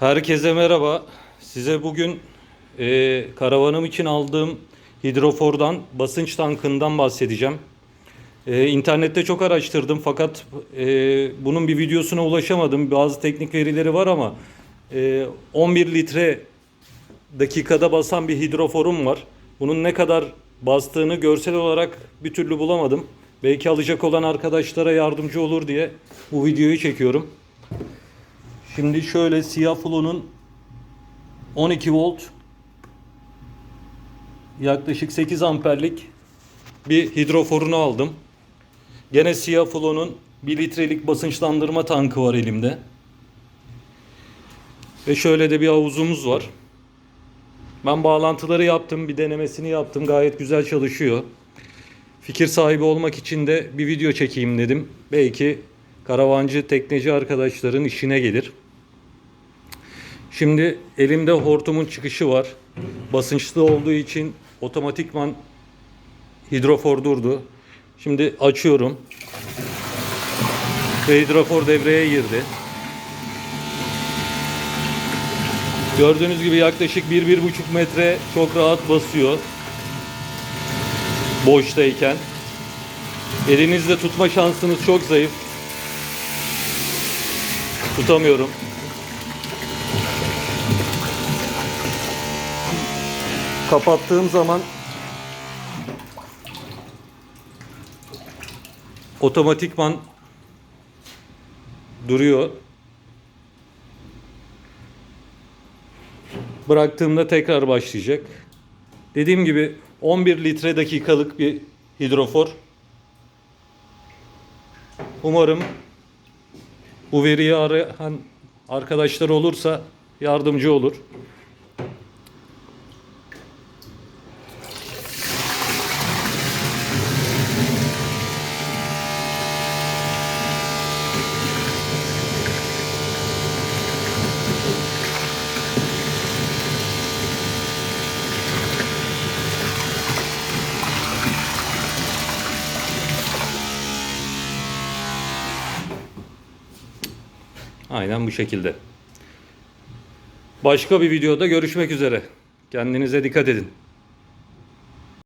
Herkese merhaba. Size bugün e, karavanım için aldığım hidrofordan, basınç tankından bahsedeceğim. E, internette çok araştırdım fakat e, bunun bir videosuna ulaşamadım. Bazı teknik verileri var ama e, 11 litre dakikada basan bir hidroforum var. Bunun ne kadar bastığını görsel olarak bir türlü bulamadım. Belki alacak olan arkadaşlara yardımcı olur diye bu videoyu çekiyorum. Şimdi şöyle siyah flonun 12 volt yaklaşık 8 amperlik bir hidroforunu aldım. Gene siyah flonun 1 litrelik basınçlandırma tankı var elimde. Ve şöyle de bir havuzumuz var. Ben bağlantıları yaptım, bir denemesini yaptım. Gayet güzel çalışıyor. Fikir sahibi olmak için de bir video çekeyim dedim. Belki karavancı, tekneci arkadaşların işine gelir. Şimdi elimde hortumun çıkışı var. Basınçlı olduğu için otomatikman hidrofor durdu. Şimdi açıyorum. Ve hidrofor devreye girdi. Gördüğünüz gibi yaklaşık 1-1,5 metre çok rahat basıyor. Boştayken. Elinizle tutma şansınız çok zayıf. Tutamıyorum. Kapattığım zaman otomatikman duruyor. Bıraktığımda tekrar başlayacak. Dediğim gibi 11 litre dakikalık bir hidrofor. Umarım bu veriyi arayan arkadaşlar olursa yardımcı olur. Aynen bu şekilde. Başka bir videoda görüşmek üzere. Kendinize dikkat edin.